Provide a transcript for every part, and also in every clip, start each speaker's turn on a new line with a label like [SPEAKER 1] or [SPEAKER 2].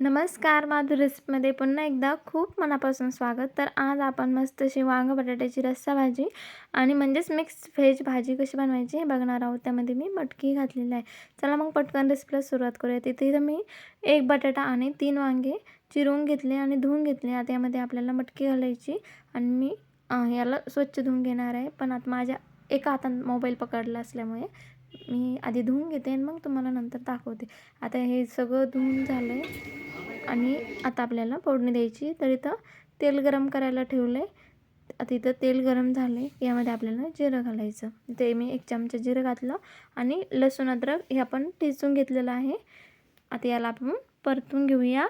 [SPEAKER 1] नमस्कार माधुर रेसिपीमध्ये पुन्हा एकदा खूप मनापासून स्वागत. तर आज आपण मस्त अशी वांग बटाट्याची रस्सा भाजी आणि म्हणजेच मिक्स व्हेज भाजी कशी बनवायची हे बघणार आहोत. त्यामध्ये मी मटकी घातलेली आहे. चला मग पटकन रेसिपीला सुरुवात करूया. तिथे इथं मी एक बटाटा आणि तीन वांगे चिरून घेतले आणि धुवून घेतले. आता यामध्ये आपल्याला मटकी घालायची आणि मी याला स्वच्छ धुवून घेणार आहे. पण आता माझ्या एका हातात मोबाईल पकडला असल्यामुळे मी आधी धुवून घेते आणि मग तुम्हाला नंतर दाखवते. आता हे सगळं धुवून झालं आहे आणि आता आपल्याला फोडणी द्यायची. तर इथं तेल गरम करायला ठेवलं आहे आता इथं तेल गरम झाले यामध्ये आपल्याला जिरं घालायचं. ते मी एक चमचा जिरं घातलं आणि लसूण अद्रक हे आपण ठेचून घेतलेलं आहे. आता याला आपण परतून घेऊया.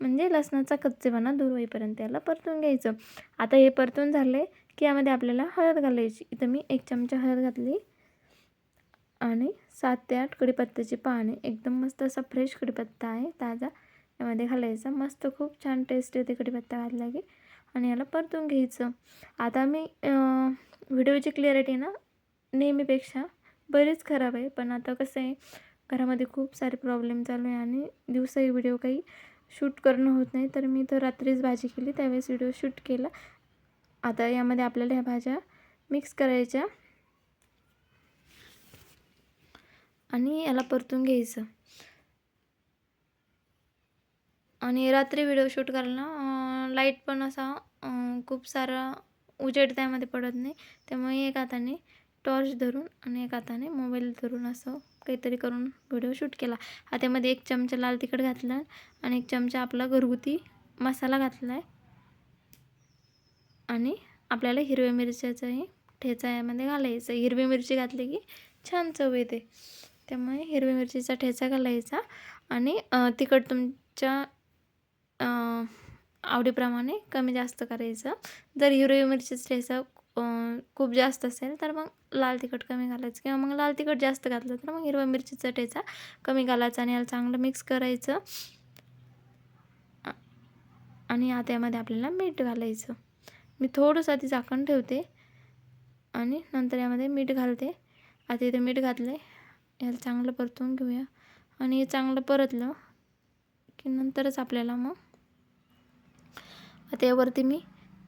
[SPEAKER 1] म्हणजे लसणाचा कच्चेपणा दूर होईपर्यंत याला परतून घ्यायचं. आता हे परतून झाले की यामध्ये आपल्याला हळद घालायची. इथं मी एक चमचा हळद घातली. आणि सात ते आठ कढीपत्त्याची पाने. एकदम मस्त असा फ्रेश कढीपत्ता आहे. ताजा. यामध्ये घालायचा. मस्त खूप छान टेस्ट येते कढीपत्ता घातला की. आणि याला परतून घ्यायचं. आता मी व्हिडिओची क्लिअरिटी ना नेहमीपेक्षा बरीच खराब आहे. पण आता कसं आहे घरामध्ये खूप सारे प्रॉब्लेम चालू आहे आणि दिवसाही व्हिडिओ काही शूट करणं होत नाही. तर मी तर रात्रीच भाजी केली त्यावेळेस व्हिडिओ शूट केला. आता यामध्ये आपल्याला ह्या भाज्या मिक्स करायच्या. आणि याला परतून घ्यायचं. आणि रात्री व्हिडिओ शूट करायला लाइट पण असा खूप सारा उजेड त्यामध्ये पडत नाही. त्यामुळे एक हाताने टॉर्च धरून आणि एक हाताने मोबाईल धरून असं काहीतरी करून व्हिडिओ शूट केला. हातामध्ये एक चमचा लाल तिखट घातला आणि एक चमचा आपला घरगुती मसाला घातला आहे आणि आपल्याला हिरव्या मिरच्याचाही ठेचा यामध्ये घालायचा. हिरवी मिरची घातली की छान चव येते. त्यामुळे हिरवी मिरचीचा ठेचा घालायचा आणि तिखट तुमच्या आवडीप्रमाणे कमी जास्त करायचं. जर हिरवी मिरचीचा ठेचा खूप जास्त असेल तर मग लाल तिखट कमी घालायचं. किंवा मग लाल तिखट जास्त घातलं तर मग हिरव्या मिरचीचा ठेचा कमी घालायचा आणि याला चांगलं मिक्स करायचं. आणि आता यामध्ये आपल्याला मीठ घालायचं. मी थोडंसं आधी झाकण ठेवते आणि नंतर यामध्ये मीठ घालते. आता इथे मीठ घातलं आहे याला चांगलं परतून घेऊया. आणि हे चांगलं परतलं की नंतरच आपल्याला मग आता यावरती मी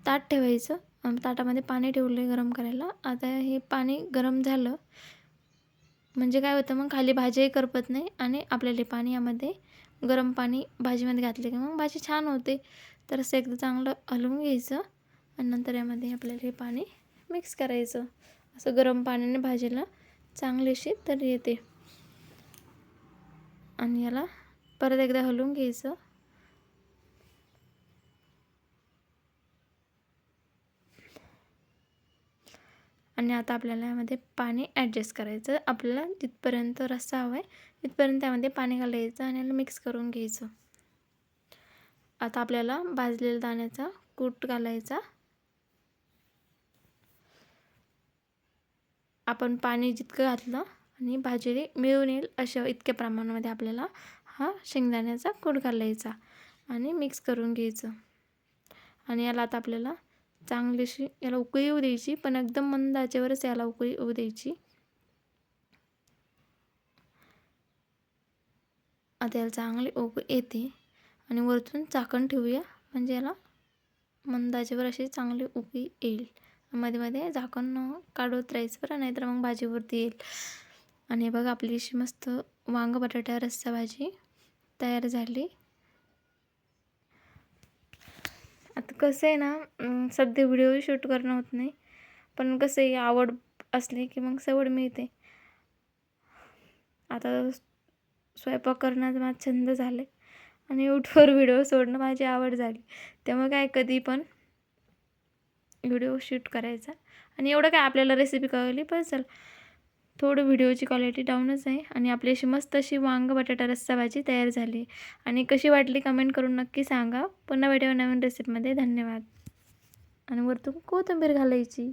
[SPEAKER 1] ताट ठेवायचं. ताटामध्ये पाणी ठेवलं गरम करायला. आता हे पाणी गरम झालं. म्हणजे काय होतं मग खाली भाजीही करपत नाही आणि आपल्याला पाणी यामध्ये गरम पाणी भाजीमध्ये घातले की मग भाजी छान होते. तर असं एकदा चांगलं हलवून घ्यायचं. आणि नंतर यामध्ये आपल्याला हे पाणी मिक्स करायचं. असं गरम पाण्याने भाजीला चांगलीशी तर येते. आणि याला परत एकदा हलवून घ्यायचं. आणि आता आपल्याला यामध्ये पाणी ॲडजस्ट करायचं. आपल्याला जिथपर्यंत रस्सा हवा आहे तिथपर्यंत त्यामध्ये पाणी घालायचं आणि याला मिक्स करून घ्यायचं. आता आपल्याला भाजलेल्या दाण्याचा कूट घालायचा. आपण पाणी जितकं घातलं आणि भाजी मिळून येईल अशा इतक्या प्रमाणामध्ये आपल्याला हा शेंगदाण्याचा कूट घालायचा आणि मिक्स करून घ्यायचं. आणि याला आता आपल्याला चांगलीशी याला उकळी येऊ द्यायची पण एकदम मंद आचेवरच याला उकळी येऊ द्यायची. आता याला चांगली उकळी येते. आणि वरतून चाकण ठेवूया. म्हणजे याला मंदाचेवर अशी चांगली उकळी येईल. मध्ये मध्ये झाकण काढत राहायचं बरं नाहीतर मग भाजीवरती येईल. आणि बघा आपली अशी मस्त वांग बटाटा रस्सा भाजी तयार झाली आता कसं आहे ना सध्या व्हिडिओ शूट करणं होत नाही. पण कसं आहे आवड असली की मग सवड मिळते. आता स्वयंपाक करण्याचा माझा छंद झाले आणि यूट्यूबवर व्हिडिओ सोडणं माझी आवड झाली. त्यामुळे काय कधी पण व्हिडिओ शूट करायचा. आणि एवढं काय आपल्याला रेसिपी कळली पण चल. थोडं व्हिडिओची क्वालिटी डाऊनच आहे आणि आपली अशी मस्त अशी वांग बटाटा रस्सा भाजी तयार झाली. आणि कशी वाटली कमेंट करून नक्की सांगा. पुन्हा भेटूया नवीन रेसिपीमध्ये धन्यवाद. आणि वरतून कोथिंबीर घालायची.